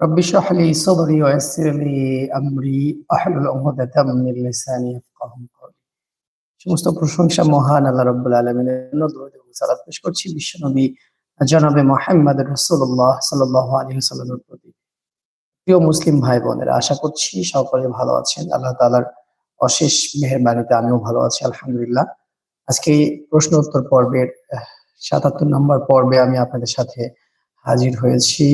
رب اشرح لي صدري ويسر لي امري احلل عقدة من لساني يفقهوا قولي সমস্ত প্রশংসা মহান আল্লাহ রাব্বুল আলামিনের জন্য দরুদ এবং সালাত পেশ করছি বিশ্বনবী জনাবে মুহাম্মদ রাসূলুল্লাহ সাল্লাল্লাহু আলাইহি ওয়াসাল্লামের প্রতি প্রিয় মুসলিম ভাই বোনেরা আশা করছি সকলে ভালো আছেন আল্লাহ তাআলার অশেষ মেহেরবানিতে আমিও ভালো আছি আলহামদুলিল্লাহ আজকে প্রশ্ন উত্তর পর্বের সাতাত্তর নম্বর পর্বে আমি আপনাদের সাথে হাজির হয়েছি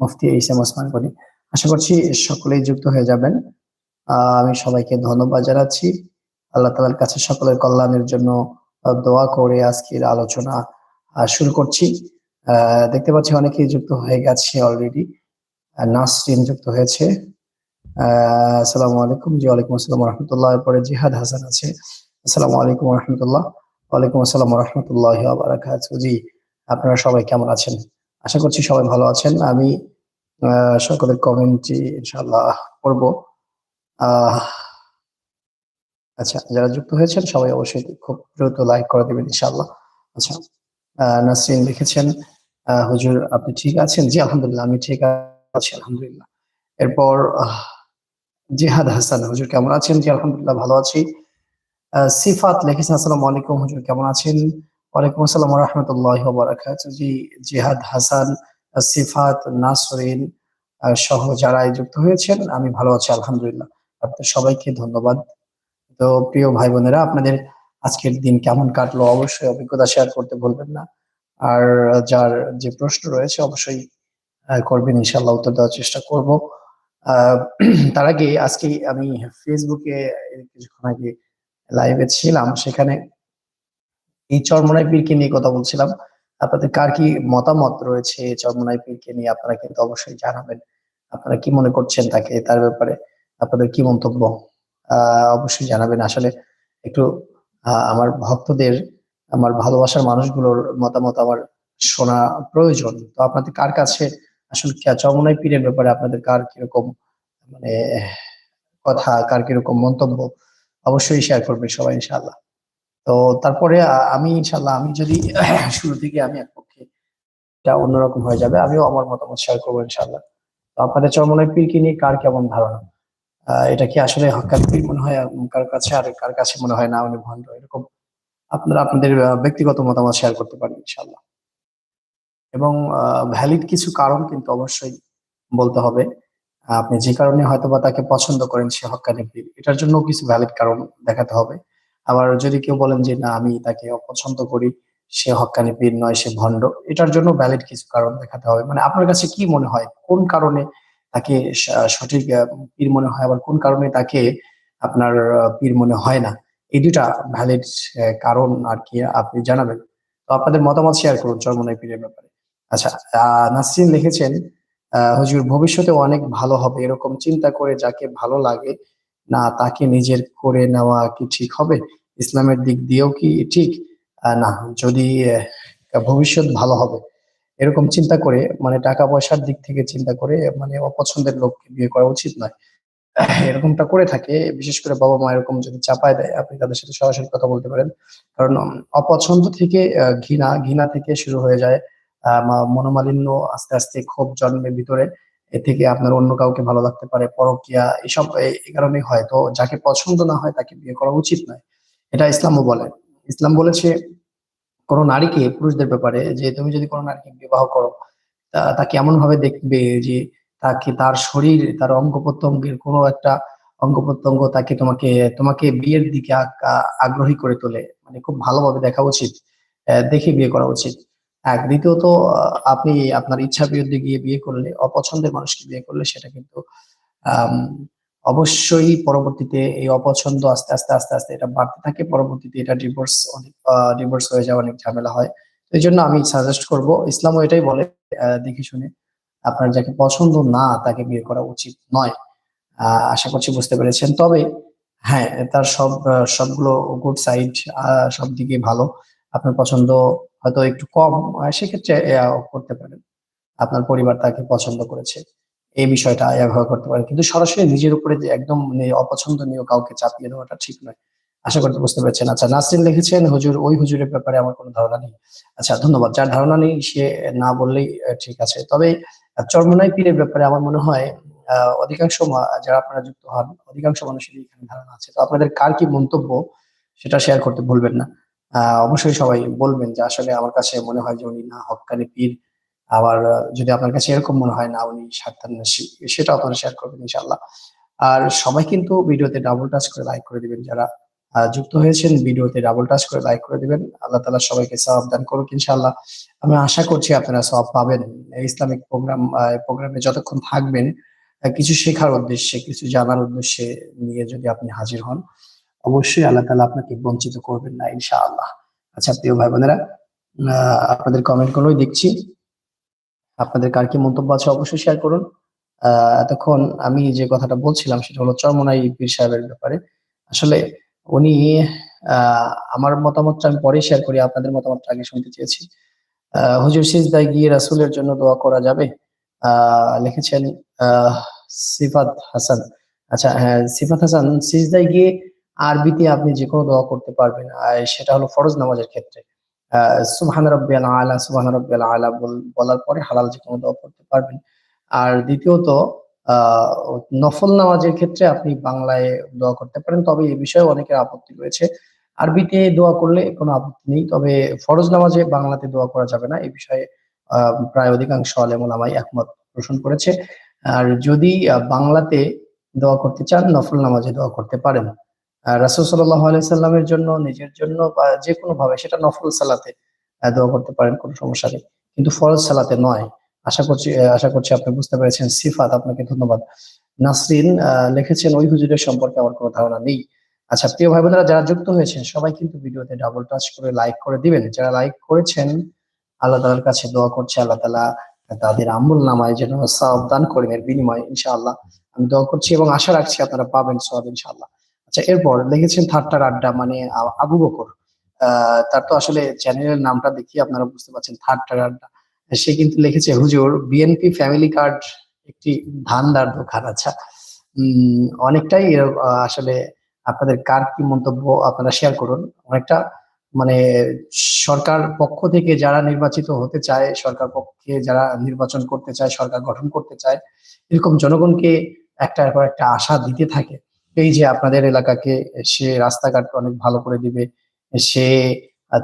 মুফতি ইসাম ওসমান গনি। আশা করছি সকলেই যুক্ত হয়ে যাবেন। আমি সবাইকে ধন্যবাদ জানাচ্ছি। আল্লাহ তালার কাছে সকলের কল্যাণের জন্য দোয়া করে আজকের আলোচনা শুরু করছি। দেখতে পাচ্ছি অনেকেই যুক্ত হয়ে গেছে অলরেডি নাসরিন যুক্ত হয়েছে। আসসালামু আলাইকুম জি, ওয়ালাইকুম আসসালাম রহমতুল্লাহ এরপরে জিহাদ হাসান আছে। আসসালামু আলাইকুম রহমতুল্লাহ ওয়ালাইকুম আসসালাম রহমতুল্লাহ বারাকাত জি, আপনারা সবাই কেমন আছেন? আশা করছি সবাই ভালো আছেন। আমি সকলের কমেন্টটি ইনশাআল্লাহ পড়ব আহ, আচ্ছা যারা যুক্ত হয়েছেন সবাই অবশ্যই খুব দ্রুত লাইক করে দেবেন ইনশাআল্লাহ। আচ্ছা নাসরিন লিখেছেন হুজুর আপনি ঠিক আছেন? জি আলহামদুলিল্লাহ আমি ঠিক আছি আলহামদুলিল্লাহ। এরপর জিহাদ হাসান হুজুর কেমন আছেন? জি আলহামদুলিল্লাহ ভালো আছি। সিফাত লিখেছেন আসসালামু আলাইকুম হুজুর কেমন আছেন? ওয়ালাইকুম আসসালাম রহমতুল্লাহ জি জিহাদ হাসান সিফাত, নাসরিন সহ যারা যুক্ত হয়েছেন, আমি ভালো আছি, আলহামদুলিল্লাহ। আপনাদের সবাইকে ধন্যবাদ। তো প্রিয় ভাই বোনেরা, আপনাদের আজকের দিন কেমন কাটলো? অবশ্যই অভিজ্ঞতা শেয়ার করতে ভুলবেন না। আর যার যে প্রশ্ন রয়েছে, অবশ্যই করবেন ইনশাল্লাহ উত্তর দেওয়ার চেষ্টা করব। তার আগে আজকে আমি ফেসবুকে কিছুক্ষণ আগে লাইভে ছিলাম, সেখানে এই চরমনাই পীরকে নিয়ে কথা বলছিলাম। আপনাদের কার কি মতামত রয়েছে চরমনাই পীরকে নিয়ে? আপনারা কিন্তু অবশ্যই জানাবেন। আপনারা কি মনে করছেন তাকে, তার ব্যাপারে? আপনাদের কি মন্তব্য? অবশ্যই জানাবেন। আসলে একটু আমার ভক্তদের, আমার ভালোবাসার মানুষগুলোর মতামত আমার শোনা প্রয়োজন। তো আপনাদের কার কাছে আসলে চরমনাই পীরের ব্যাপারে আপনাদের কার কীরকম মানে কথা, কার কীরকম মন্তব্য? অবশ্যই শেয়ার করবেন সবাই, ইনশাআল্লাহ। তো তারপরে আমি ইনশাল্লাহ আমি যদি শুরু থেকে আমি এক পক্ষে এটা অন্যরকম হয়ে যাবে, আমিও আমার মতামত শেয়ার করব ইনশাল্লাহ তো আপনাদের চরমনাই পীরকে নিয়ে কার কেমন ধারণা? এটা কি আসলে হকাল পীর মনে হয় কার কাছে আর কার কাছে মনে হয় না উনি ভণ্ড? এরকম আপনারা, আপনাদের ব্যক্তিগত মতামত শেয়ার করতে পারেন ইনশাল্লাহ এবং ভ্যালিড কিছু কারণ কিন্তু অবশ্যই বলতে হবে। আপনি যে কারণে হয়তোবা তাকে পছন্দ করেন সে হক্কানি পীর, এটার জন্য কিছু ভ্যালিড কারণ দেখাতে হবে। আবার যদি কেউ বলেন যে না আমি তাকে অপছন্দ করি সে হক্কানি পীর নয় সে ভণ্ড এটার জন্য ভ্যালিড কিছু কারণ দেখাতে হবে। মানে আপনার কাছে কি মনে হয়? কোন কারণে তাকে সঠিক পীর মনে হয়? আবার কোন কারণে তাকে আপনার পীর মনে হয় না? এই দুটা ভ্যালিড কারণ আর কি আপনি জানাবেন। তো আপনাদের মতামত শেয়ার করুন চরমনাই পীরের ব্যাপারে। আচ্ছা আহ, নাসরিন লিখেছেন হুজুর ভবিষ্যতে অনেক ভালো হবে। এরকম চিন্তা করে যাকে ভালো লাগে না, তাকে নিজের করে নেওয়া কি ঠিক হবে? ইসলামের দিক দিয়েও কি ঠিক? না, যদি ভবিষ্যৎ ভালো হবে। এরকম চিন্তা করে মানে টাকা পয়সার দিক থেকে চিন্তা করে মানে অপছন্দের লোককে বিয়ে করা উচিত নয়। এরকমটা করে থাকে, বিশেষ করে বাবা মা এরকম যদি চাপায় দেয়, আপনি তাদের সাথে সরাসরি কথা বলতে পারেন। কারণ, অপছন্দ থেকে ঘৃণা ঘৃণা থেকে শুরু হয়ে যায় মনোমালিন্য আস্তে আস্তে ক্ষোভ জন্মের ভিতরে। এ থেকে আপনার অন্য কাউকে ভালো লাগতে পারে, পরকিয়া, এসব এই কারণেই হয়। তো যাকে পছন্দ না হয় তাকে বিয়ে করা উচিত নয়। এটা ইসলামও বলে। ইসলাম বলেছে, কোনো নারীকে, পুরুষদের ব্যাপারে, যে তুমি যদি কোনো নারীকে বিবাহ করো তাকে এমন ভাবে দেখবে যে তাকে তার শরীর, তার অঙ্গ প্রত্যঙ্গের কোনো একটা অঙ্গ প্রত্যঙ্গ তাকে তোমাকে তোমাকে বিয়ের দিকে আগ্রহী করে তোলে। মানে খুব ভালোভাবে দেখা উচিত দেখে বিয়ে করা উচিত। এক দ্বিতীয়ত আহ, আপনি আপনার ইচ্ছা বিরুদ্ধে গিয়ে বিয়ে করলে অপছন্দের মানুষকে বিয়ে করলে সেটা কিন্তু অবশ্যই পরবর্তীতে এই অপছন্দ আস্তে আস্তে আস্তে আস্তে এটা বাড়তে থাকে। পরবর্তীতে এটা ডিভোর্স অনেক ডিভোর্স হয়ে যাওয়া অনেক ঝামেলা হয়। এই জন্য আমি সাজেস্ট করব ইসলামও এটাই বলে দেখে শুনে আপনার যাকে পছন্দ না তাকে বিয়ে করা উচিত নয়। আশা করছি বুঝতে পেরেছেন। তবে হ্যাঁ তার সব সবগুলো গুড সাইড সব দিকে ভালো। আপনার পছন্দ হয়তো একটু কম সেক্ষেত্রে করতে পারেন। আপনার পরিবার তাকে পছন্দ করেছে। এই বিষয়টা এভাবে করতে পারেন। কিন্তু সরাসরি নিজের উপরে যে একদম মানে অপছন্দনীয় কাউকে চাপিয়ে দেওয়াটা ঠিক নয়। আশা করতে বুঝতে পেরেছেন। আচ্ছা নাসরিন লিখেছেন, হুজুর, ওই হুজুরের ব্যাপারে আমার কোনো ধারণা নেই। আচ্ছা ধন্যবাদ। যার ধারণা নেই, সে না বললেই ঠিক আছে। তবে চরমনাই পীরের ব্যাপারে আমার মনে হয় অধিকাংশ যারা আপনারা যুক্ত হন, অধিকাংশ মানুষেরই এখানে ধারণা আছে। তো আপনাদের কার কি মন্তব্য, সেটা শেয়ার করতে ভুলবেন না। অবশ্যই সবাই বলবেন যে আসলে আমার কাছে মনে হয় যে উনি না হক্কানি পীর। আবার যদি আপনার কাছে এরকম মনে হয়, না, উনি স্বার্থান্বেষী সেটা আপনারা শেয়ার করবেন ইনশাল্লাহ আর সবাই কিন্তু ভিডিওতে ডাবল টাচ করে লাইক করে দিবেন। যারা যুক্ত হয়েছেন, ভিডিওতে ডাবল টাচ করে লাইক করে দিবেন। আল্লাহ তালা সবাইকে সওয়াব দান করুক ইনশাল্লাহ আমি আশা করছি আপনারা সব পাবেন। ইসলামিক প্রোগ্রাম প্রোগ্রামে যতক্ষণ থাকবেন কিছু শেখার উদ্দেশ্যে, কিছু জানার উদ্দেশ্যে নিয়ে যদি আপনি হাজির হন অবশ্যই আল্লাহ তালা আপনাকে বঞ্চিত করবেন না, ইনশাআল্লাহ। আচ্ছা প্রিয় ভাই বোনেরা আপনাদের কমেন্ট গুলোই দেখছি। আপনাদের কার কি মন্তব্য আছে অবশ্যই শেয়ার করুন। এতক্ষণ আমি যে কথাটা বলছিলাম সেটা হলো চরমনাই পীর সাহেবের ব্যাপারে। আসলে উনি আমার মতামতটা আমি পরে শেয়ার করি, আপনাদের মতামতটা আগে শুনতে চেয়েছি। হুজুর সিজদায় গিয়ে রাসূলের জন্য দোয়া করা যাবে? লিখেছেন সিফাত হাসান। আচ্ছা হ্যাঁ সিফাত হাসান, সিজদায় গিয়ে আরবিতে আপনি যে কোনো দোয়া করতে পারবেন। সেটা হলো ফরজ নামাজের ক্ষেত্রে। সুবহান রাব্বিয়াল আলা, সুবহান রাব্বিয়াল আলা বল- বলার পরে হালাল যে কোনো দোয়া করতে পারবেন। আর দ্বিতীয়ত নফল নামাজের ক্ষেত্রে আপনি বাংলায় দোয়া করতে পারেন। তবে এই বিষয়ে অনেকের আপত্তি রয়েছে। আরবিতে দোয়া করলে কোনো আপত্তি নেই। তবে ফরজ নামাজে বাংলাতে দোয়া করা যাবে না। এই বিষয়ে প্রায় অধিকাংশ আলেমুলামাই একমত পোষণ করেছে। আর যদি বাংলাতে দোয়া করতে চান, নফল নামাজে দোয়া করতে পারেন। রাসুল সাল্লাহ জন্য, নিজের জন্য বা যে কোনো ভাবে সেটা নফল সালাতে দোয়া করতে পারেন, কোনো সমস্যা নেই। কিন্তু ফরজ সালাতে নয়। আশা করছি আশা করছি আপনি বুঝতে পেরেছেন সিফাত। আপনাকে ধন্যবাদ। নাসরিন লিখেছেন, ওই হুজুরের সম্পর্কে আমার কোনো ধারণা নেই। আচ্ছা প্রিয় ভাই বোনেরা, যারা যুক্ত হয়েছেন, সবাই কিন্তু ভিডিওতে ডাবল টাচ করে লাইক করে দিবেন। যারা লাইক করেছেন, আল্লাহ তালার কাছে দোয়া করছে, আল্লাহ তালা তাদের আমল নামায় যেন সওয়াব দান করেন এর বিনিময়ে, ইনশাআল্লাহ। আমি দোয়া করছি এবং আশা রাখছি আপনারা পাবেন সব ইনশাআল্লাহ। আচ্ছা এরপর লিখেছেন থার্টার আড্ডা মানে আবু বকর। তার তো আসলে চ্যানেলের নামটা দেখি, আপনারা বুঝতে পারছেন থার্টার আড্ডা। সে কিন্তু লিখেছে, হুজুর বিএনপি ফ্যামিলি কার্ড একটি ধান্দার দোকান। আচ্ছা অনেকটাই আসলে আপনাদের কার কি মন্তব্য আপনারা শেয়ার করুন। অনেকটা মানে সরকার পক্ষ থেকে যারা নির্বাচিত হতে চায়, সরকার পক্ষে যারা নির্বাচন করতে চায়, সরকার গঠন করতে চায়, এরকম জনগণকে একটার পর একটা আশা দিতে থাকে। এই যে আপনাদের এলাকাকে সে রাস্তাঘাট অনেক ভালো করে দিবে, সে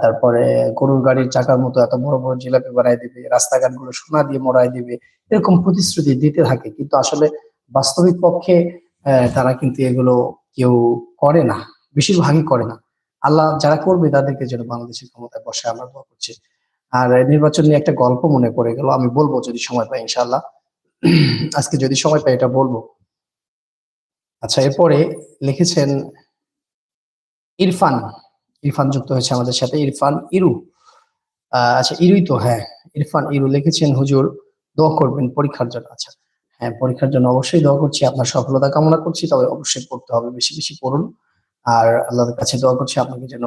তারপরে গরুর গাড়ির চাকার মতো এত বড় বড় জিলাপি বানায় দিবে রাস্তাঘাটগুলো সোনা দিয়ে মরাই দিবে, এরকম প্রতিশ্রুতি দিতে থাকে। কিন্তু আসলে বাস্তবিক পক্ষে তারা কিন্তু এগুলো কেউ করে না, বেশিরভাগই করে না। আল্লাহ যারা করবে তাদেরকে যেন বাংলাদেশের ক্ষমতায় বসে আমরা দোয়া করছি। আর নির্বাচন নিয়ে একটা গল্প মনে পড়ে গেল, আমি বলব যদি সময় পাই ইনশাল্লাহ আজকে যদি সময় পাই এটা বলব। আচ্ছা এরপরে লিখেছেন ইরফান। ইরফান যুক্ত হয়েছে আমাদের সাথে, ইরফান ইরু। আচ্ছা ইরুই তো হ্যাঁ ইরফান ইরু লিখেছেন, হুজুর, দোয়া করবেন পরীক্ষার জন্য। আচ্ছা হ্যাঁ পরীক্ষার জন্য অবশ্যই দোয়া করছি, আপনার সফলতা কামনা করছি, তবে অবশ্যই পড়তে হবে, বেশি বেশি পড়ুন। আর আল্লাহর কাছে দোয়া করছি, আপনাকে যেন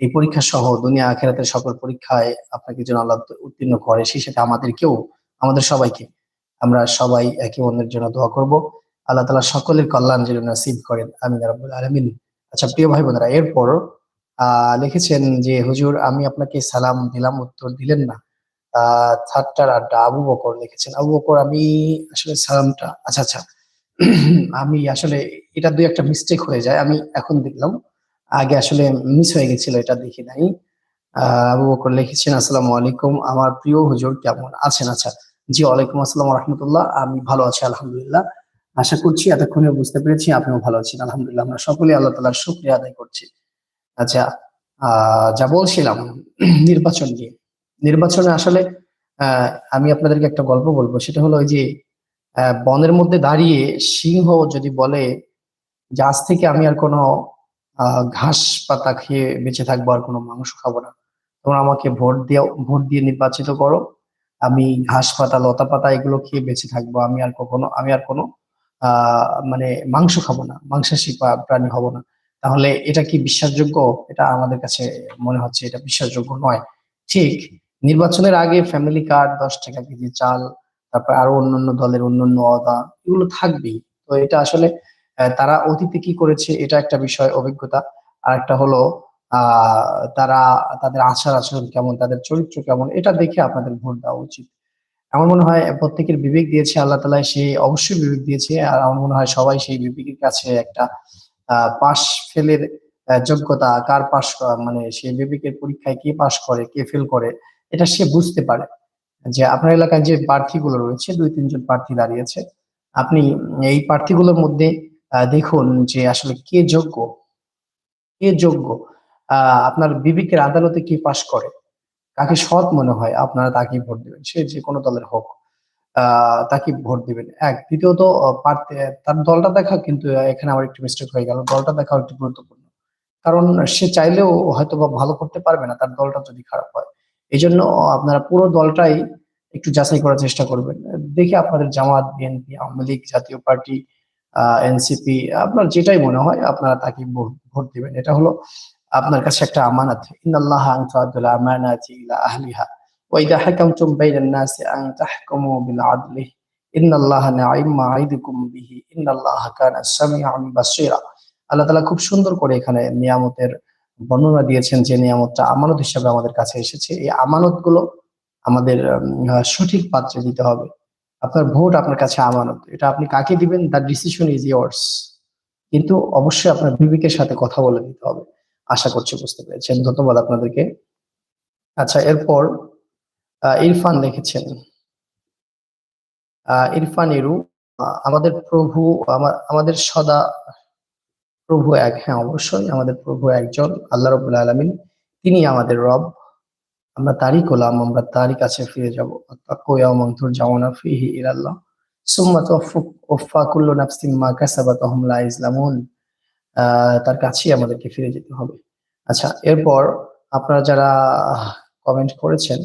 এই পরীক্ষা সহ দুনিয়া আখেরাতের সকল পরীক্ষায় আপনাকে যেন আল্লাহ উত্তীর্ণ করে, সেই সাথে আমাদেরকেও, আমাদের সবাইকে আমরা সবাই একে অন্যের জন্য দোয়া করব। আল্লাহ তালা সকলের কল্যাণ যেন নাসিব করেন। আমিন রাব্বুল আলামিন। আচ্ছা প্রিয় ভাই বোনেরা এরপর লিখেছেন যে, হুজুর, আমি আপনাকে সালাম দিলাম, উত্তর দিলেন না। থার্ডটার আড্ডা, আবু বকর লিখেছেন, আবু বকর, আমি আসলে সালামটা আচ্ছা আচ্ছা আমি আসলে, এটা দুই একটা মিস্টেক হয়ে যায়। আমি এখন দেখলাম, আগে আসলে মিস হয়ে গেছিল, এটা দেখি নাই। আবু বকর লিখেছেন, আসসালামু আলাইকুম, আমার প্রিয় হুজুর কেমন আছেন? আচ্ছা জি, ওয়ালাইকুম আসসালাম রহমতুল্লাহ, আমি ভালো আছি, আলহামদুলিল্লাহ। আশা করছি এতক্ষণে বুঝতে পেরেছি, আপনিও ভালো আছেন, আলহামদুলিল্লাহ। আমরা সকলে আল্লাহ তালার শুক্রিয়া আদায় করছি। আচ্ছা যা বলছিলাম, নির্বাচন নিয়ে। নির্বাচনে আসলে আমি আপনাদেরকে একটা গল্প বলব। সেটা হলো ওই যে বনের মধ্যে দাঁড়িয়ে সিংহ যদি বলে যে, আজ থেকে আমি আর কোনো ঘাস পাতা খেয়ে বেঁচে থাকব আর কোনো মাংস খাব না। তোমরা আমাকে ভোট দিয়ে ভোট দিয়ে নির্বাচিত করো। আমি ঘাস পাতা, লতা পাতা এগুলো খেয়ে বেঁচে থাকব। আমি আর কখনো, আমি আর কোনো মানে মাংস খাব না, মাংসাশী প্রাণী হব না। তাহলে এটা কি বিশ্বাসযোগ্য? এটা আমাদের কাছে মনে হচ্ছে এটা বিশ্বাসযোগ্য নয়। ঠিক, নির্বাচনের আগে ফ্যামিলি কার্ড দশ টাকা কেজি চাল, তারপর আরও অন্যান্য দলের অন্যান্য অদা এগুলো থাকবেই। তো এটা আসলে তারা অতীতে কি করেছে এটা একটা বিষয় অভিজ্ঞতা। আর একটা হলো তারা, তাদের আচার আচরণ কেমন, তাদের চরিত্র কেমন, এটা দেখে আপনাদের ভোট দেওয়া উচিত। আমার মনে হয় প্রত্যেকের বিবেক দিয়েছে আল্লাহ তালা সে অবশ্যই বিবেক দিয়েছে। আর আমার মনে হয় সবাই সেই বিবেকের কাছে একটা পাশ ফেলের যোগ্যতা, কার পাশ মানে সেই বিবেকের পরীক্ষায় কে পাশ করে, কে ফেল করে, এটা সে বুঝতে পারে। যে আপনার এলাকায় যে প্রার্থীগুলো রয়েছে, দুই, তিনজন প্রার্থী দাঁড়িয়েছে, আপনি এই প্রার্থীগুলোর মধ্যে দেখুন যে আসলে কে যোগ্য কে যোগ্য আপনার বিবেকের আদালতে কি পাশ করে। কাকে সৎ মনে হয়, আপনারা তাকে ভোট দিবেন। সে যে কোনো দলের হোক তাকে ভোট দিবেন। এক। দ্বিতীয়ত তার দলটা দেখা কিন্তু এখানে আমার একটু মিস্টেক হয়ে গেল। দলটা দেখা একটু গুরুত্বপূর্ণ। কারণ সে চাইলেও হয়তো বা ভালো করতে পারবে না, তার দলটা যদি খারাপ হয়। এই জন্য আপনারা পুরো দলটাই একটু যাচাই করার চেষ্টা করবেন। দেখে আপনাদের জামাত, বিএনপি, আওয়ামী লীগ, জাতীয় পার্টি এনসিপি, আপনার যেটাই মনে হয়, আপনারা তাকে ভোট দিবেন। এটা হলো আপনার কাছে একটা আমানত। ইন্নাল্লাহ আন তুআদ্দুল আমানাতি ইলা আহলিহা। ওয়া ইযা হাকামতুম বাইনান নাসি আন তাহকুমু বিল আদলি ইন্নাল্লাহা নি'মা ইয়া'iদুকুম বিহি। ইন্নাল্লাহা কানা সামিআন বাসীরা। আল্লাহ তাআলা খুব সুন্দর করে এখানে নিয়ামতের বর্ণনা দিয়েছেন যে নিয়ামতটা আমানত হিসেবে আমাদের কাছে এসেছে। এই আমানতগুলো আমাদের সঠিক পাত্রে দিতে হবে। আপনার ভোট আপনার কাছে আমানত। এটা আপনি কাকে দিবেন? দ্য ডিসিশন ইজ ইয়ার্স কিন্তু অবশ্যই আপনার বিবেকের সাথে কথা বলে দিতে হবে। আশা করছি বুঝতে পেরেছেন। ধন্যবাদ আপনাদেরকে। আচ্ছা এরপর ইরফান লিখেছেন। ইরফান, ইরু আমাদের প্রভু আমাদের সদা প্রভু এক। হ্যাঁ অবশ্যই আমাদের প্রভু একজন, আল্লাহ রবুল আলমিন। তিনি আমাদের রব। আমরা তারই গোলাম, আমরা তারই কাছে ফিরে যাব। মন্থুর জামানা ফিহি ইরাল্লাহ সুম্মা ওফা কুল্লু নাফসিম মা কাসাবাত হুম লা ইসলামুন তার কাছেই আমাদেরকে ফিরে যেতে হবে। আচ্ছা এরপর আপনারা যারা কমেন্ট করেছেন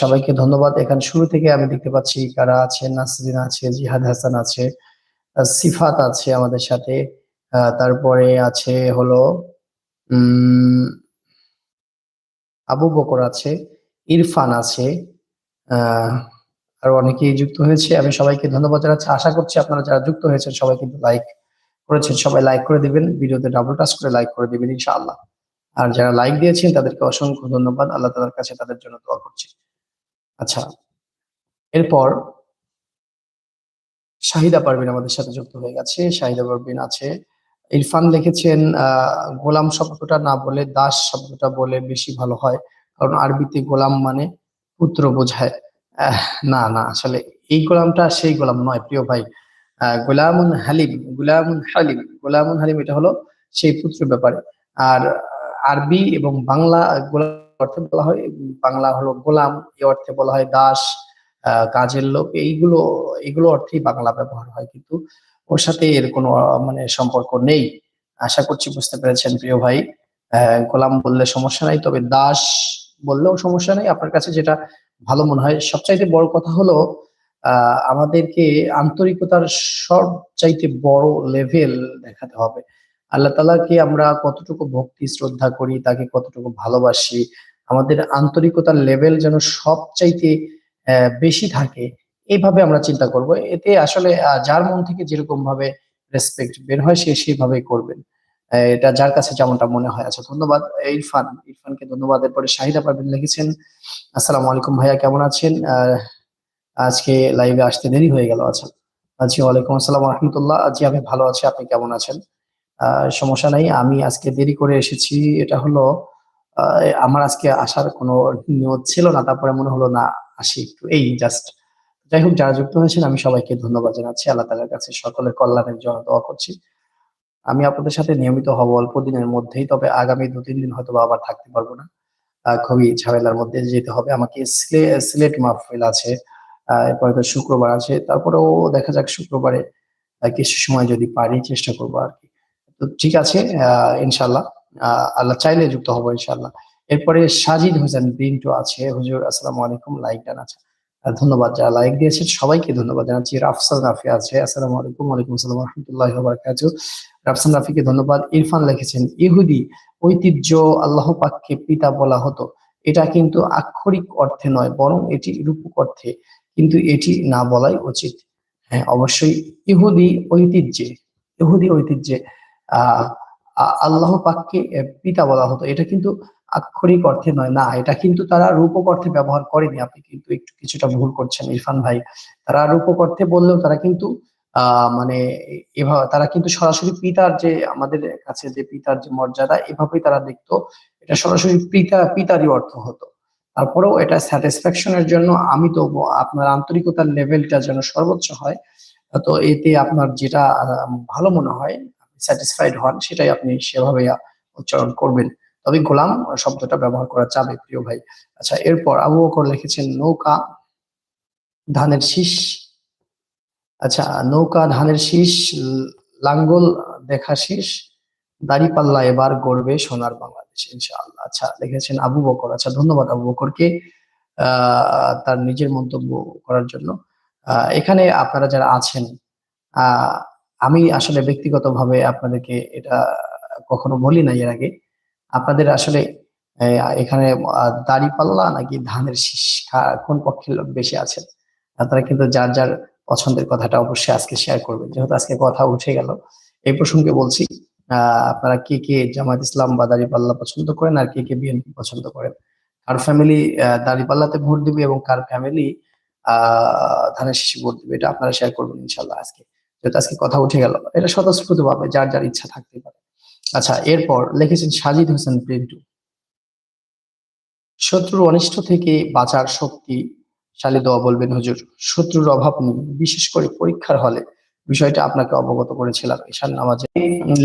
সবাইকে ধন্যবাদ। এখানে শুরু থেকে আমি দেখতে পাচ্ছি কারা আছে, নাসরিন আছে, জিহাদ হাসান আছে সিফাত আছে আমাদের সাথে। তারপরে আছে হলো আবু বকর আছে, ইরফান আছে আরও অনেকেই যুক্ত হয়েছে। আমি সবাইকে ধন্যবাদ জানাচ্ছি। আশা করছি আপনারা যারা যুক্ত হয়েছেন সবাই কিন্তু লাইক করেছেন, সবাই লাইক করে দিবেন, ভিডিওতে ডাবল টাচ করে লাইক করে দিবেন, ইনশাআল্লাহ। আর যারা লাইক দিয়েছেন, তাদেরকে অসংখ্য ধন্যবাদ, আল্লাহ তালার কাছে তাদের জন্য দোয়া করছি। আচ্ছা এরপর শাহিদা পারভিন আমাদের সাথে যুক্ত হয়ে গেছে। শাহিদা পারভিন আছে। ইরফান লিখেছেন গোলাম শব্দটা না বলে দাস শব্দটা বলে বেশি ভালো হয়, কারণ আরবিতে গোলাম মানে পুত্র বোঝায়। না না, আসলে এই গোলামটা সেই গোলাম নয়, প্রিয় ভাই। গোলামুন হালিম গোলামুন হালিম গোলামুন হালিম এটা হলো সেই পুত্র ব্যাপারে। আর আরবি এবং বাংলা গোলাম অর্থে বলা হয়, বাংলা হলো গোলাম, এই অর্থে বলা হয় দাস কাজের লোক। এইগুলো এইগুলো অর্থেই বাংলা ব্যবহার হয়, কিন্তু ওর সাথে এর কোনো মানে সম্পর্ক নেই। আশা করছি বুঝতে পেরেছেন প্রিয় ভাই। গোলাম বললে সমস্যা নাই, তবে দাস বললেও সমস্যা নেই। আপনার কাছে যেটা ভালো মনে হয়, সবচাইতে বড় কথা হলো আমাদেরকে আন্তরিকতার সবচাইতে বড় লেভেল দেখাতে হবে। আল্লাহ তালাকে আমরা কতটুকু ভক্তি শ্রদ্ধা করি তাকে কতটুকু ভালোবাসি আমাদের আন্তরিকতার লেভেল যেন সবচাইতে আহ, বেশি থাকে এইভাবে আমরা চিন্তা করব। এতে আসলে যার মন থেকে যেরকম ভাবে রেসপেক্ট বের হয় সে সেইভাবেই করবেন। এটা যার কাছে যেমনটা মনে হয়। আচ্ছা ধন্যবাদ ইরফান। ইরফানকে ধন্যবাদ। এরপরে শাহিদা পারভিন লিখেছেন আসসালামু আলাইকুম ভাইয়া কেমন আছেন? আহ, আজকে লাইভে আসতে দেরি হয়ে গেল। আচ্ছা আচ্ছা ওয়ালাইকুম আসসালাম রহমতুল্লাহ আজকে আমি ভালো আছি। আপনি কেমন আছেন? সমস্যা নাই। আমি আজকে দেরি করে এসেছি। এটা হলো আমার আজকে আসার কোনো নিয়ত ছিল না, তারপরে মনে হলো, না, আসি একটু। এই জাস্ট যাই হোক, যারা যুক্ত হয়েছেন, আমি সবাইকে ধন্যবাদ জানাচ্ছি। আল্লাহ তালার কাছে সকলের কল্যাণের জন্য দোয়া করছি। আমি আপনাদের সাথে নিয়মিত হব, অল্প দিনের মধ্যেই, তবে আগামী দু, তিন দিন হয়তো আবার থাকতে পারব না। খুবই ঝামেলার মধ্যে যেতে হবে। আমাকে সিলে- সিলেট মাহফিল আছে। এরপরে তো শুক্রবার আছে। তারপরেও দেখা যাক শুক্রবারে কিছু সময় যদি পারি চেষ্টা করব আর কি। তো ঠিক আছে ইনশাল্লাহ আল্লাহ চাইলে যুক্ত হব ইনশাল্লাহ এরপরে সাজিদ হোসেন বিন্টু আছে। হুজুর, আসসালামু আলাইকুম। লাইক ডান আছে ধন্যবাদ যারা লাইক দিয়েছেন, সবাইকে ধন্যবাদ জানাচ্ছি। রাফসান রাফি আছে। আসসালামু আলাইকুম, ওয়ালাইকুম আসসালাম রহমতুল্লাহ বারাকাতুহু। রাফসান রাফিকে ধন্যবাদ। ইরফান লিখেছেন, ইহুদি ঐতিহ্য আল্লাহ পাককে পিতা বলা হতো। এটা কিন্তু আক্ষরিক অর্থে নয়, বরং এটি রূপক অর্থে। কিন্তু এটি না বলাই উচিত। হ্যাঁ অবশ্যই ইহুদি ঐতিহ্যে ইহুদি ঐতিহ্যে আহ আল্লাহ পাককে পিতা বলা হতো। এটা কিন্তু আক্ষরিক অর্থে নয়। না, এটা কিন্তু তারা রূপক অর্থে ব্যবহার করেনি। আপনি কিন্তু একটু কিছুটা ভুল করছেন, ইরফান ভাই। তারা রূপক অর্থে বললেও তারা কিন্তু মানে এভাবে, তারা কিন্তু সরাসরি পিতার যে, আমাদের কাছে যে পিতার যে মর্যাদা, এভাবেই তারা দেখতো। এটা সরাসরি পিতা, পিতারই অর্থ হতো। তারপরেও এটা স্যাটিসফ্যাকশনের জন্য আমি তো আপনার আন্তরিকতার লেভেলটা যেন সর্বোচ্চ হয়, তো এতে আপনার যেটা ভালো মনে হয় স্যাটিসফাইড হন, সেটাই আপনি সেভাবে উচ্চারণ করবেন। তবে গোলাম শব্দটা ব্যবহার করা যাবে, প্রিয় ভাই। আচ্ছা এরপর আবু বকর লিখেছেন, নৌকা ধানের শীষ। আচ্ছা নৌকা ধানের শীষ, লাঙ্গল দেখা শীষ। দাড়িপাল্লা এবার গড়বে সোনার বাংলাদেশ, ইনশাআল্লাহ। আচ্ছা লিখেছেন আবু বকর। আচ্ছা ধন্যবাদ আবু বকরকে তার নিজের মন্তব্য করার জন্য। এখানে আপনারা যারা আছেন আমি আসলে ব্যক্তিগতভাবে আপনাদেরকে এটা কখনো বলি না এর আগে। আপনাদের আসলে এখানে দাড়িপাল্লা নাকি ধানের শীষ কোন পক্ষের লোক বেশি আছেন? আপনারা কিন্তু যার যার পছন্দের কথাটা অবশ্যই আজকে শেয়ার করবেন। যেহেতু আজকে কথা উঠে গেল, এই প্রসঙ্গে বলছি আপনারা কে কে জামাত ইসলাম বা দাড়িপাল্লা পছন্দ করেন আর কে কে বিএনপি পছন্দ করেন? কার ফ্যামিলি দাড়িপাল্লাতে ভোট দিবে এবং কার ফ্যামিলি আহ, ধানের শীষে ভোট দিবে, এটা আপনারা শেয়ার করবেন ইনশাল্লাহ আজকে। যেহেতু আজকে কথা উঠে গেল, এটা স্বতঃস্ফূর্ত ভাবে যার যার ইচ্ছা থাকতে পারে। আচ্ছা এরপর লিখেছেন সাজিদ হোসেন প্রিন্টু শত্রুর অনিষ্ট থেকে বাঁচার শক্তি শালি দোয়া বলবেন হুজুর। শত্রুর অভাব নেই, বিশেষ করে পরীক্ষার হলে। বিষয়টা আপনাকে অবগত করেছিলাম, ঈশান নামাজে।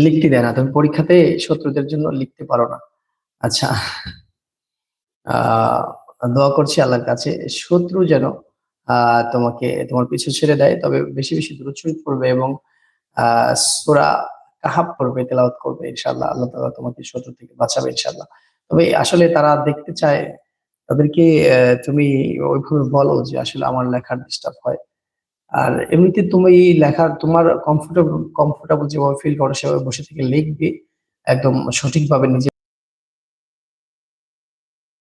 লিখতে দেয় না, তুমি পরীক্ষাতে শত্রুদের জন্য লিখতে পারো না। আচ্ছা দোয়া করছি আল্লাহর কাছে, শত্রু যেন তোমাকে, তোমার পিছু ছেড়ে দেয়, তবে বেশি বেশি শরীফ পড়বে এবং সুরা কাহাব করবে তেলাওয়াত করবে, ইনশাআল্লাহ, আল্লাহ তাআলা তোমাকে শত্রু থেকে বাঁচাবে ইনশাল্লাহ তবে আসলে তারা দেখতে চায়, তাদেরকে তুমি ওইভাবে বলো যে আসলে আমার লেখার ডিস্টার্ব হয়। আর এমনিতে তুমি এই লেখার তোমার কমফোর্টেবল কমফোর্টেবল যেভাবে ফিল করো সেভাবে বসে থেকে লিখবে একদম সঠিকভাবে নিজে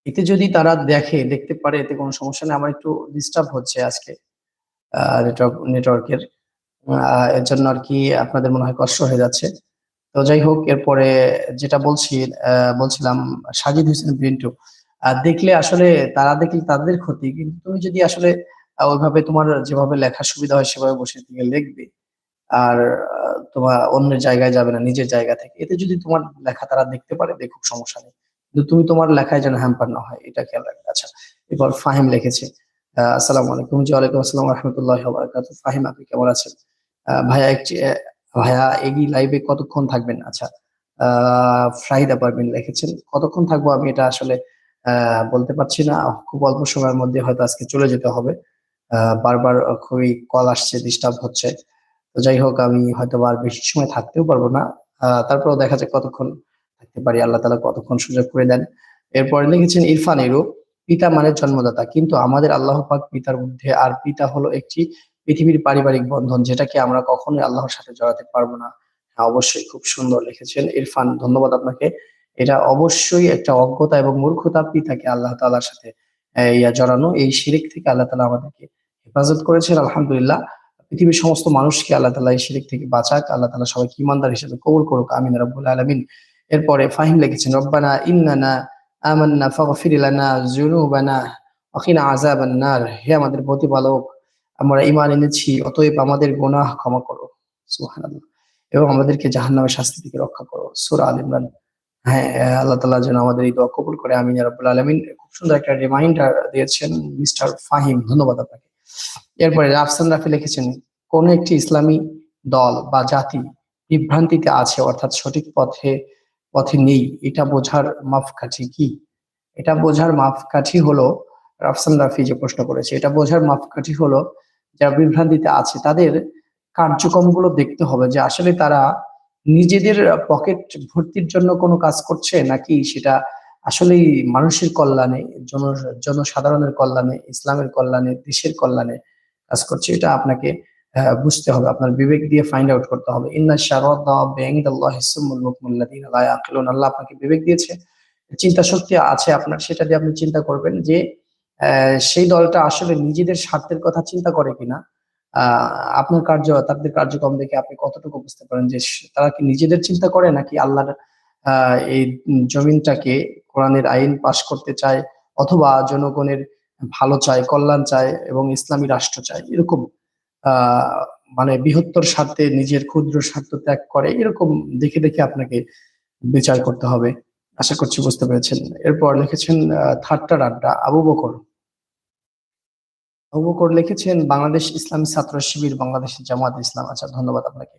এতে যদি তারা দেখে দেখতে পারে এতে কোনো সমস্যা নেই। আমার একটু ডিস্টার্ব হচ্ছে আজকে নেটওয়ার্ক নেটওয়ার্কের এর জন্য আর কি আপনাদের মনে হয় কষ্ট হয়ে যাচ্ছে। তো যাই হোক এরপরে যেটা বলছি বলছিলাম সাজিদ হোসেন আহ, দেখলে আসলে তারা দেখলে তাদের ক্ষতি কিন্তু তুমি যদি আসলে ওইভাবে তোমার যেভাবে লেখার সুবিধা হয় সেভাবে বসে থেকে লিখবে। আর, তোমার অন্য জায়গায় যাবে না, নিজের জায়গা থেকে। এতে যদি তোমার লেখা তারা দেখতে পারে দেখুক সমস্যা নেই। কিন্তু তুমি তোমার লেখায় যেন হ্যাম্পার না হয়, এটা খেয়াল রাখবে। আচ্ছা এরপর ফাহিম লিখেছে। আসসালামু আলাইকুম, জি, ওয়ালাইকুম আসসালাম রহমতুল্লাহ বারাকাতুহু ফাহিম, আপনি কেমন আছেন? ভাইয়া একটি ভাইয়া এই লাইভে কতক্ষণ থাকবেন? আচ্ছা ফ্রাইদা পারবেন লিখেছেন, কতক্ষণ থাকব আমি এটা আসলে বলতে পারছি না। খুব অল্প সময়ের মধ্যে হয়তো আজকে চলে যেতে হবে। বারবার খুবই কল আসছে ডিস্টার্ব হচ্ছে। তো যাই হোক, আমি হয়তো আর বেশি সময় থাকতেও পারব না। তারপরেও দেখা যায় কতক্ষণ থাকতে পারি। আল্লাহ তালা কতক্ষণ সুযোগ করে দেন। এরপরে লিখেছেন, ইরফান এরু পিতা মানে জন্মদাতা। কিন্তু আমাদের আল্লাহ পাক পিতার মধ্যে আর পিতা হলো একটি পৃথিবীর পারিবারিক বন্ধন, যেটাকে আমরা কখনোই আল্লাহর সাথে জড়াতে পারব না। হ্যাঁ অবশ্যই খুব সুন্দর লিখেছেন ইরফান। ধন্যবাদ আপনাকে। এটা অবশ্যই একটা অজ্ঞতা এবং মূর্খতা পিতাকে আল্লাহ তাআলার সাথে ইয়া জড়ানো। এই শিরিক থেকে আল্লাহ তালা আমাদেরকে হেফাজত করেছেন, আলহামদুলিল্লাহ। পৃথিবীর সমস্ত মানুষকে আল্লাহ তালা এই শিরিক থেকে বাঁচাক, আল্লাহ তালা সবাইকে ইমানদার হিসেবে কবুল করুক, আমিন রাব্বুল আলামিন। এরপরে ফাহিম লিখেছেন, রব্বানা ইন্নানা আমান্না ফাগফির লানা যুনুবানা ওয়াকিনা আযাবান নার। হে আমাদের প্রতিপালক, আমরা ঈমান এনেছি, অতএব আমাদের গুনাহ ক্ষমা করো, সুবহানাল্লাহ। এবং আমাদেরকে জাহান্নামের শাস্তি থেকে রক্ষা করো, সূরা আল ইমরান। হ্যাঁ আল্লাহ তাআলা যেন আমাদের এই দোয়া কবুল করে, আমিন রাব্বুল আলামিন। খুব সুন্দর একটা রিমাইন্ডার দিয়েছেন মিস্টার ফাহিম, ধন্যবাদ আপনাকে। এরপরে রাফসান রাফি লিখেছেন, কোন একটি ইসলামী দল বা জাতি বিভ্রান্তিতে আছে, অর্থাৎ সঠিক পথে পথে নেই, এটা বোঝার মাপকাঠি কি? এটা বোঝার মাপকাঠি হলো, রাফসান রাফি যে প্রশ্ন করেছে, এটা বোঝার মাপকাঠি হলো যারা বিভ্রান্তিতে আছে, তাদের কার্যক্রমগুলো দেখতে হবে যে আসলে তারা নিজেদের পকেট ভর্তির জন্য কোনো কাজ করছে নাকি সেটা আসলেই মানুষের কল্যাণে, জন, জনসাধারণের কল্যাণে, ইসলামের কল্যাণে, দেশের কল্যাণে কাজ করছে, এটা আপনাকে বুঝতে হবে, আপনার বিবেক দিয়ে ফাইন্ড আউট করতে হবে। আল্লাহ আপনাকে বিবেক দিয়েছে, চিন্তা শক্তি আছে আপনার, সেটা দিয়ে আপনি চিন্তা করবেন যে সেই দলটা আসলে নিজেদের স্বার্থের কথা চিন্তা করে কিনা আপনার কার্য, তাদের কার্যক্রম দেখে আপনি কতটুকু বুঝতে পারেন যে, তারা কি নিজেদের চিন্তা করে নাকি আল্লাহর এই জমিনটাকে কোরআনের আইন পাশ করতে চায় অথবা জনগণের ভালো চায়, কল্যাণ চায় এবং ইসলামী রাষ্ট্র চায়, এরকম মানে বৃহত্তর স্বার্থে নিজের ক্ষুদ্র স্বার্থ ত্যাগ করে, এরকম দেখে দেখে আপনাকে বিচার করতে হবে। আশা করছি বুঝতে পেরেছেন। এরপর লিখেছেন ঠাট্টার আড্ডা, আবু বকর। আবু বকর লিখেছেন, বাংলাদেশ ইসলামী ছাত্র শিবির বাংলাদেশের জামাত ইসলাম। আচ্ছা ধন্যবাদ আপনাকে।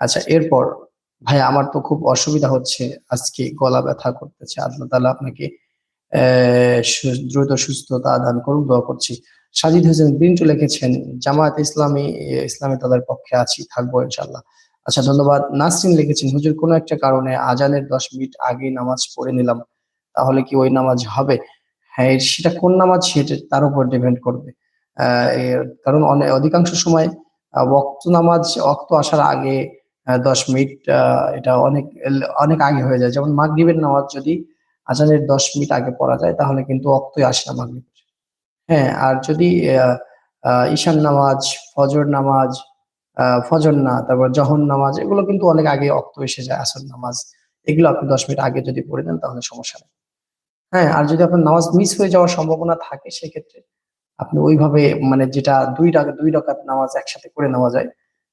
আচ্ছা এরপর ভাই আমার তো খুব অসুবিধা হচ্ছে আজকে গলা ব্যথা করতেছে। আল্লাহ তালা আপনাকে দ্রুত সুস্থতা দান করুন দোয়া করছি। সাজিদ হোসেন বিন্টু লিখেছেন জামাত ইসলামী ইসলামী তাদের পক্ষে আছি থাকব ইনশাল্লাহ আচ্ছা ধন্যবাদ। নাসরিন লিখেছেন হুজুর কোনো একটা কারণে আজানের দশ মিনিট আগে নামাজ পড়ে নিলাম তাহলে কি ওই নামাজ হবে? হ্যাঁ সেটা কোন নামাজ সেটা তার উপর ডিপেন্ড করবে। কারণ অনেক অধিকাংশ সময় আহ, ওয়াক্ত নামাজ ওয়াক্ত আসার আগে দশ মিনিট এটা অনেক অনেক আগে হয়ে যায়। যেমন মাগরিবের নামাজ যদি আজানের দশ মিনিট আগে পড়া যায়, তাহলে কিন্তু অক্তই আসে না মাগরিব। হ্যাঁ আর যদি ঈশান নামাজ, ফজর নামাজ ফজর না, তারপর জহর নামাজ, এগুলো কিন্তু অনেক আগে অক্ত এসে যায়, আসর নামাজ। এগুলো আপনি দশ মিনিট আগে যদি পড়ে দেন তাহলে সমস্যা নেই। হ্যাঁ আর যদি আপনার নামাজ মিস হয়ে যাওয়ার সম্ভাবনা থাকে, সেক্ষেত্রে আপনি ওইভাবে মানে যেটা দুই রাকাত দুই রাকাত নামাজ একসাথে করে নেওয়া যায়।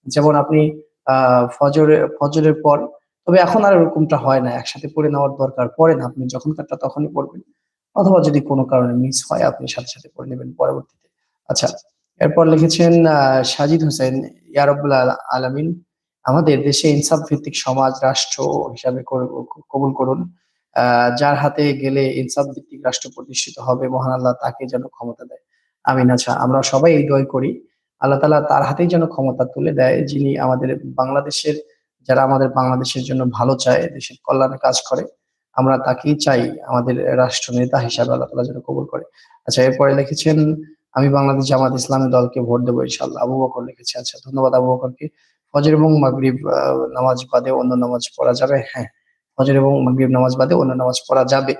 যেমন আপনি আহ ফজরের পর। তবে এখন আর এরকমটা হয় না, একসাথে পড়ে নেওয়ার দরকার পড়ে না। আপনি যখন কারটা তখনই পড়বেন। অথবা যদি কোনো কারণে মিস হয়, আপনি সাথে সাথে পড়ে নেবেন পরবর্তীতে। আচ্ছা এরপর লিখেছেন সাজিদ হোসেন ইয়ারবুল আলমিন, আমাদের দেশে ইনসাফ ভিত্তিক সমাজ, রাষ্ট্র হিসাবে কবুল করুন। যার হাতে গেলে ইনসাফ ভিত্তিক রাষ্ট্র প্রতিষ্ঠিত হবে, মহান আল্লাহ তাকে যেন ক্ষমতা দেয়। আমিন। আচ্ছা আমরা সবাই এই দয় করি। আল্লাহ তালা তার হাতেই যেন ক্ষমতা তুলে দেয়, যিনি আমাদের বাংলাদেশের, যারা আমাদের বাংলাদেশের জন্য ভালো চায়, দেশের কল্যাণে কাজ করে, আমরা তাকেই চাই আমাদের রাষ্ট্র নেতা হিসাবে আল্লাহ তালা যেন কবুল করে। আচ্ছা এরপরে লিখেছেন, আমি বাংলাদেশ জামাত ইসলামী দলকে ভোট দেবো ইনশাল্লাহ আবু বকর লিখেছে আচ্ছা ধন্যবাদ আবু বকরকে। ফজর এবং মাগরিব নামাজ বাদে অন্য নামাজ পড়া যাবে? হ্যাঁ ফজর এবং মাগরিব নামাজ বাদে অন্য নামাজ পড়া যাবে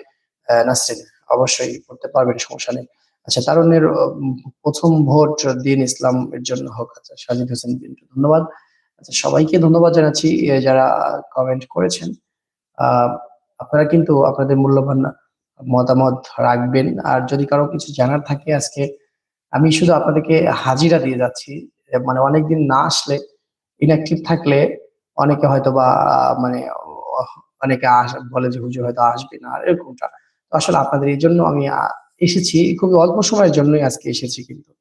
নাসরিন। অবশ্যই পড়তে পারবেন, সমস্যা নেই। আচ্ছা তারুণ্যের উম, প্রথম ভোট দিন ইসলামের জন্য হোক। আচ্ছা সাজিদ হোসেন বিন্টু ধন্যবাদ। আচ্ছা সবাইকে ধন্যবাদ জানাচ্ছি যারা কমেন্ট করেছেন। আপনারা কিন্তু আপনাদের মূল্যবান মতামত রাখবেন। আর যদি কারও কিছু জানার থাকে আজকে আমি শুধু আপনাদেরকে হাজিরা দিয়ে যাচ্ছি। মানে অনেকদিন না আসলে ইনঅ্যাক্টিভ থাকলে অনেকে হয়তো বা মানে অনেকে বলে যে হুজুর হয়তো আসবে না আর এরকমটা আসলে আপনাদের এই জন্য আমি এসেছি, খুবই অল্প সময়ের জন্যই আজকে এসেছি কিন্তু।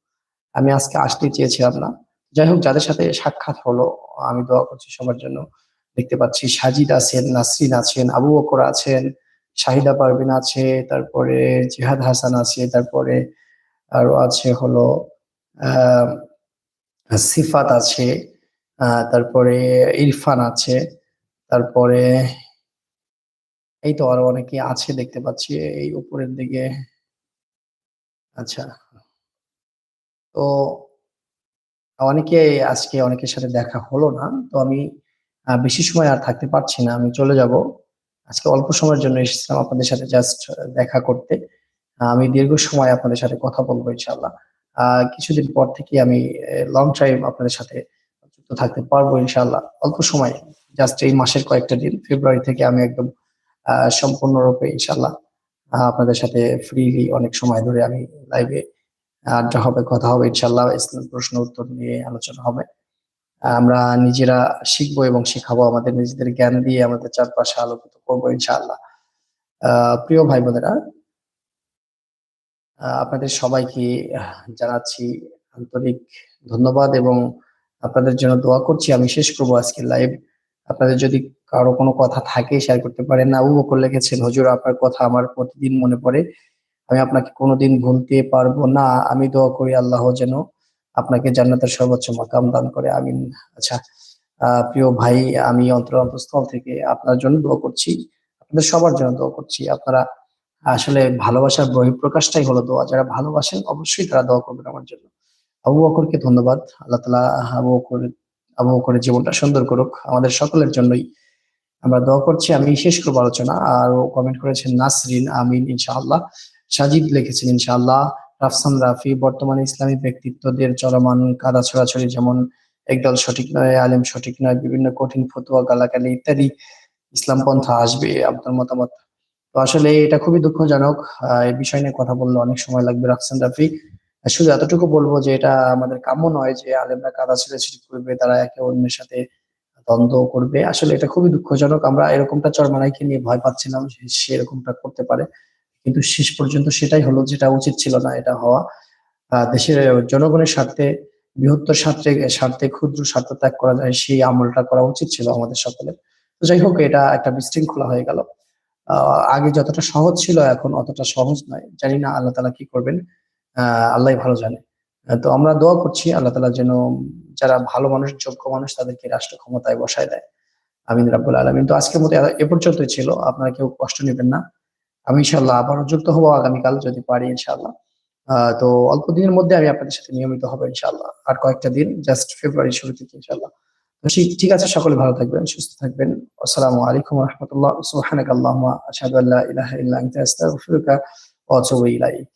আমি আজকে আসতে চেয়েছিলাম না। যাই হোক, যাদের সাথে সাক্ষাৎ হলো, আমি দোয়া করছি সবার জন্য। দেখতে পাচ্ছি সাজিদ আছেন, নাসরিন আছেন, আবু বকর আছেন, শাহিদা পারভিন আছে, তারপরে জিহাদ হাসান আছে, তারপরে আরও আছে হলো সিফাত আছে তারপরে ইরফান আছে, তারপরে এই তো আরও অনেকে আছে দেখতে পাচ্ছি, এই উপরের দিকে আচ্ছা। তো অনেকে আজকে অনেকের সাথে দেখা হলো না, তো আমি বেশি সময় আর থাকতে পারছি না, আমি চলে যাব। আজকে অল্প সময়ের জন্য এসেছিলাম আপনাদের সাথে জাস্ট দেখা করতে। আমি দীর্ঘ সময় আপনাদের সাথে কথা বলব ইনশাল্লাহ কিছুদিন পর থেকে আমি লং টাইম আপনাদের সাথে যুক্ত থাকতে পারব ইনশাল্লাহ অল্প সময় জাস্ট এই মাসের কয়েকটা দিন ফেব্রুয়ারি থেকে আমি একদম সম্পূর্ণরূপে ইনশাল্লাহ আপনাদের সাথে ফ্রিলি অনেক সময় ধরে আমি লাইভে আড্ডা হবে, কথা হবে ইনশাল্লাহ ইসলাম প্রশ্ন উত্তর নিয়ে আলোচনা হবে। আমরা নিজেরা শিখব এবং শেখাবো, আমাদের নিজেদের জ্ঞান দিয়ে আমাদের চারপাশে আলোকিত করব ইনশাআল্লাহ। প্রিয় ভাই বোনেরা আপনাদের সবাইকে জানাচ্ছি আন্তরিক ধন্যবাদ এবং আপনাদের জন্য দোয়া করছি। আমি শেষ করব আজকে লাইভ আপনাদের যদি কারও কোনো কথা থাকে শেয়ার করতে পারেন আবু বকর লিখেছেন হজুর, আপনার কথা আমার প্রতিদিন মনে পড়ে। আমি আপনাকে কোনোদিন ভুলতে পারব না। আমি দোয়া করি আল্লাহ যেন আপনাকে জান্নাতের সর্বোচ্চ মাকাম দান করে। আমিন। আচ্ছা প্রিয় ভাই, আমি অন্তর অন্তঃস্থল থেকে আপনার জন্য দোয়া করছি। আপনাদের সবার জন্য দোয়া করছি। আপনারা আসলে ভালোবাসার বহিঃপ্রকাশটাই হলো দোয়া। যারা ভালোবাসেন, অবশ্যই তারা দোয়া করবেন আমার জন্য। আবু বকরকে ধন্যবাদ। আল্লাহ তালা আবু বকর আবু বকরের জীবনটা সুন্দর করুক। আমাদের সকলের জন্যই আমরা দোয়া করছি, আমি শেষ করব আলোচনা। আর কমেন্ট করেছেন নাসরিন, আমিন, ইনশাআল্লাহ। সাজিদ লিখেছেন, ইনশাআল্লাহ, রাফসান রাফি, বর্তমানে ইসলামী ব্যক্তিত্বদের চলমান কাদা ছড়াছড়ি যেমন একদল সঠিক নয়, আলেম সঠিক নয়, বিভিন্ন কঠিন ফতুয়া, গালাগালি ইত্যাদি ইসলাম পন্থা আসবে, আপনার মতামত? তো আসলে এটা খুবই দুঃখজনক। এই বিষয় নিয়ে কথা বললে অনেক সময় লাগবে, রাফসান রাফি। শুধু এতটুকু বলব যে এটা আমাদের কাম্য নয় যে আলেমরা কাদা ছিঁড়াছিড়ি করবে, তারা একে অন্যের সাথে দ্বন্দ্ব করবে। আসলে এটা খুবই দুঃখজনক। আমরা এরকমটা চরমানাইকে নিয়ে ভয় পাচ্ছিলাম সে এরকমটা করতে পারে। কিন্তু শেষ পর্যন্ত সেটাই হলো যেটা উচিত ছিল না এটা হওয়া। দেশের জনগণের স্বার্থে, বৃহত্তর স্বার্থে স্বার্থে ক্ষুদ্র স্বার্থ ত্যাগ করা যায়, সেই আমলটা করা উচিত ছিল আমাদের সকলের। তো যাই হোক, এটা একটা বিশৃঙ্খলা হয়ে গেল। আগে যতটা সহজ ছিল এখন অতটা সহজ নয়। জানি না আল্লাহ তালা কি করবেন। আহ আল্লাহ ভালো জানে। তো আমরা দোয়া করছি আল্লাহ তালা যেন যারা ভালো মানুষ, যোগ্য মানুষ, তাদেরকে রাষ্ট্র ক্ষমতায় বসায় দেয়। আমিন রাব্বুল আলমিন। তো আজকের মতো এ পর্যন্তই ছিল। আপনারা কেউ কষ্ট নেবেন না। আমি ইনশাল্লাহ আবারও যুক্ত হব আগামীকাল যদি পারি ইনশাল্লাহ তো অল্প দিনের মধ্যে আমি আপনাদের সাথে নিয়মিত হব ইনশাল্লাহ আর কয়েকটা দিন জাস্ট ফেব্রুয়ারি শুরু থেকে ইনশাল্লাহ ঠিক আছে, সকলে ভালো থাকবেন, সুস্থ থাকবেন। আসসালামু আলাইকুম রহমতুল্লাহ সুবহানাক আল্লাহুম্মা আশহাদু আল্লা ইলাহা ইল্লা আনতা আস্তাগফিরুকা ওয়া আতুবু ইলাইক।